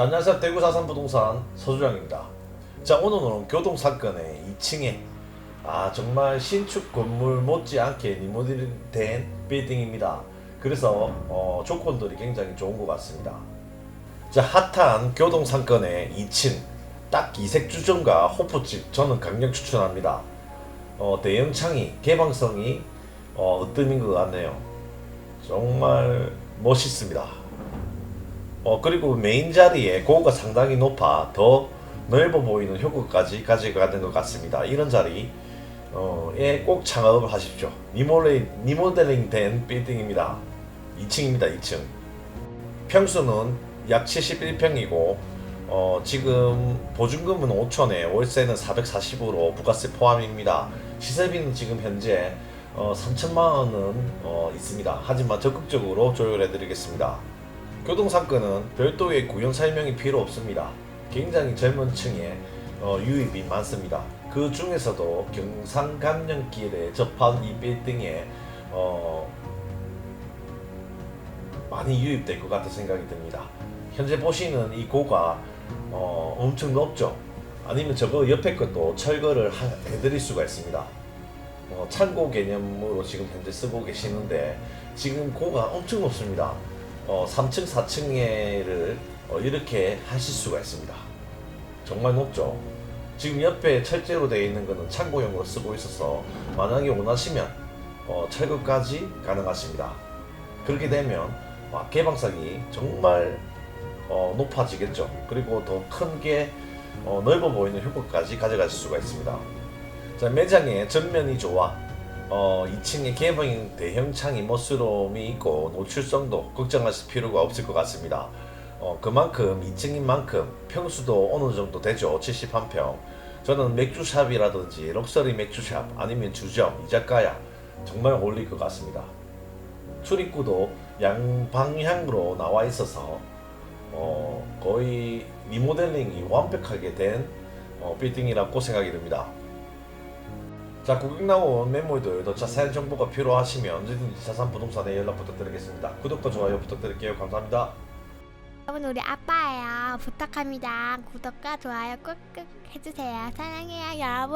자, 안녕하세요. 대구 사산 부동산 서주장입니다. 자, 오늘은 교동 사건의 2층에 아 정말 신축 건물 못지않게 리모델링된 빌딩입니다. 그래서 어, 조건들이 굉장히 좋은 것 같습니다. 자, 핫한 교동 상권의 2층 딱 이색 주점과 호프집 저는 강력 추천합니다. 어, 대형 창이 개방성이 어, 으뜸인 것 같네요. 정말 멋있습니다. 어, 그리고 메인 자리에 고가 상당히 높아 더 넓어 보이는 효과까지 가져가는 것 같습니다. 이런 자리 에 꼭 창업을 하십시오. 리모델, 리모델링 된 빌딩입니다. 2층입니다. 2층. 평수는 약 71평이고 어, 지금 보증금은 5천에 월세는 440으로 부가세 포함입니다. 시세비는 지금 현재 어, 3천만 원은 어, 있습니다. 하지만 적극적으로 조율해 드리겠습니다. 교동상권은 별도의 구형 설명이 필요 없습니다. 굉장히 젊은 층에 어, 유입이 많습니다. 그 중에서도 경상감령길에 접한 이 빌딩에 어, 많이 유입될 것 같은 생각이 듭니다. 현재 보시는 이 고가 어, 엄청 높죠. 아니면 저거 옆에 것도 철거를 하- 해드릴 수가 있습니다. 어, 창고 개념으로 지금 현재 쓰고 계시는데 지금 고가 엄청 높습니다. 어, 3층, 4층에를 어, 이렇게 하실 수가 있습니다. 정말 높죠. 지금 옆에 철제로 되어 있는 것은 창고용으로 쓰고 있어서 만약에 원하시면 어, 철거까지 가능하십니다. 그렇게 되면 와, 개방성이 정말 어, 높아지겠죠. 그리고 더 큰게 어, 넓어 보이는 효과까지 가져가실 수가 있습니다. 자, 매장의 전면이 좋아. 어, 2층에 개방인 대형 창이 멋스러움이 있고 노출성도 걱정하실 필요가 없을 것 같습니다. 어, 그만큼 2층인 만큼 평수도 어느 정도 되죠. 71평. 저는 맥주샵이라든지 럭셔리 맥주샵 아니면 주점, 이자카야 정말 어울릴 것 같습니다. 출입구도 양방향으로 나와 있어서 어, 거의 리모델링이 완벽하게 된 어, 빌딩이라고 생각이 듭니다. 자, 고객 나온 매물들 더 자세한 정보가 필요하시면 언제든지 자산 부동산에 연락 부탁드리겠습니다. 구독과 좋아요 부탁드릴게요. 감사합니다. 여러분 우리 아빠예요. 부탁합니다. 구독과 좋아요 꾹꾹 해주세요. 사랑해요 여러분.